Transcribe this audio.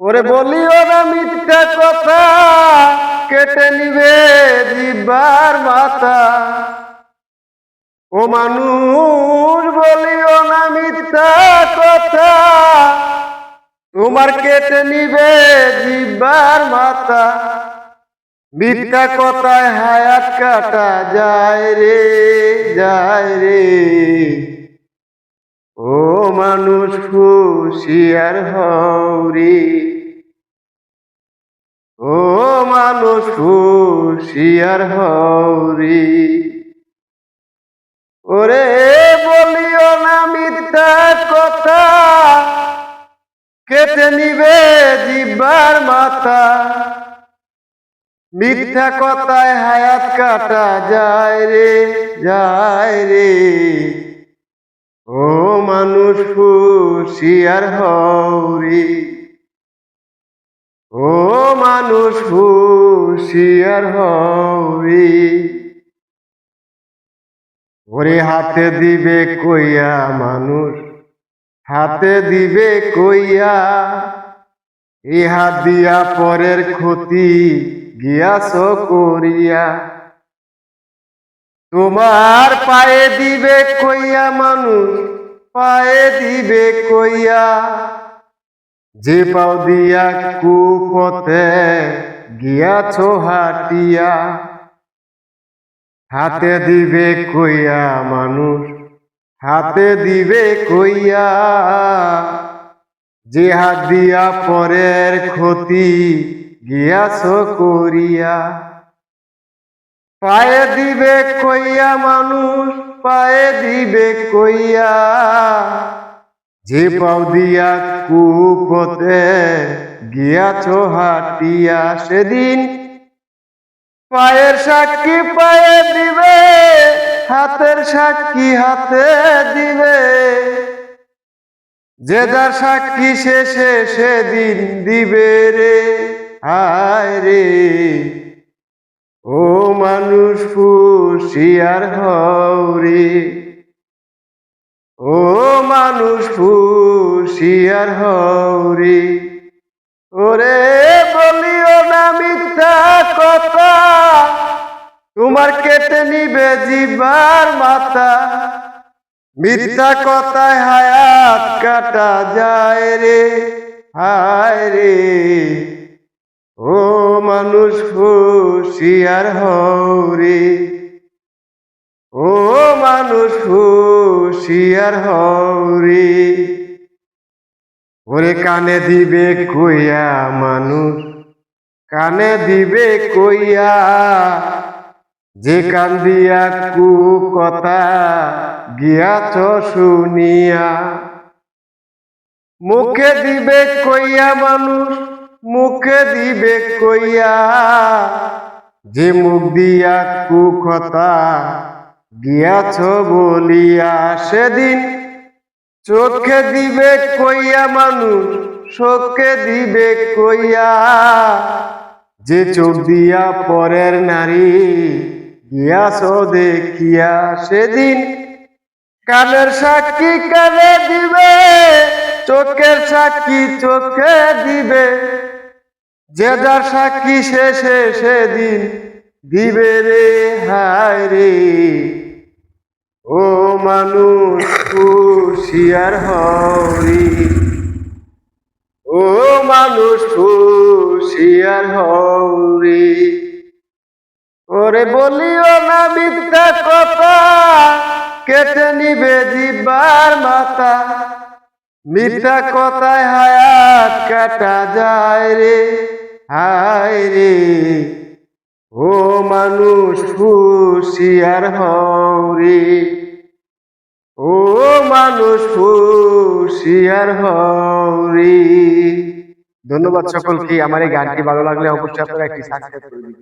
ওরে বলিও না মিথ্যা কথা, কেটে নিবে জিব্বার মাথা। ও মানুষ বলিও না মিথ্যা কথা, তোমার কেটে নিবে জিব্বার মাথা। মিথ্যা কথায় হায়াত কাটা যায় রে যায় রে। ও মানুষ হুশিয়ার হৌরি ও মানুষ হুশিয়ার হৌরি ওরে বলিও না মিথ্যা কথা, কেটে নিবে জিব্বার মাথা। মিথ্যা কথায় হায়াত কাটা যায় রে যায় রে। ও মানুষ হুশিয়ার হৌরি ও মানুষ হুশিয়ার হৌরি ওরে হাতে দিবে কইয়া মানুষ, হাতে দিবে কইয়া। হাত দিয়া পরের ক্ষতি গিয়াছ করিয়া। তোমার পায়ে দিবে কইয়া মানুষ, পায়ে দিবে কইয়া। যে পাও দিয়া কুপথে গিয়াছ হাটিয়া, হাতে দিবে কইয়া মানুষ, হাতে দিবে কইয়া। যে হাত দিয়া পরের ক্ষতি গিয়াছ করিয়া। পায়ে দিবে কইয়া মানুষ, পায়ে দিবে কইয়া। যে পাও দিয়া কুপথে গিয়াছ হাটিয়া সেদিন। পায়ের সাক্ষী পায়ে দিবে, হাতের সাক্ষী হাতে দিবে। যে যার সাক্ষী শেষে সেদিন দিবে রে, হায় রে। ও মানুষ হুশিয়ার হৌরে ও মানুষ হুশিয়ার হৌরে ওরে বলিও না মিথ্যা কথা, তোমার কেটে নিবে জিবার মাথা। মিথ্যা কথায় হায়াত কাটা যায় রে, হায় রে। ও মানুষ হুশিয়ার হৌরে ও মানুষ হুশিয়ার হৌরে ওরে কানে দিবে কইয়া মানুষ, কানে দিবে কইয়া, যে কান দিয়া কু কথা গিয়াছ শুনিয়া, মুখে দিবে কইয়া মানুষ মুখে দিবে কইয়া, যে মুখ দিয়া কু কথা গিয়াছ বলিয়া সেদিন, চোখে দিবে কইয়া মানুষ চোখে দিবে কইয়া, যে চোখ দিয়া পরের নারী গিয়াছ দেখিয়া সেদিন, কানের সাক্ষী কানে দিবে, চোখের সাক্ষী চোখে দিবে। যে যার সাক্ষী শেষে সেদিন দিবে রে, হায় রে। ও মানুষ, হুশিয়ার হরি ও মানুষ, হুশিয়ার হরি ওরে বলিও না মিথ্যা কথা, কেটে নিবে জিব্বার মাথা। মিথ্যা কথায় হায়াত কাটা যায় রে। হায় রে। ও মানুষ হুশিয়ার হরি ও মানুষ হুশিয়ার হরি ধন্যবাদ সকলকে। আমার এই গানটি ভালো লাগলে অবশ্যই আপনারা একটি সাবস্ক্রাইব করে দিন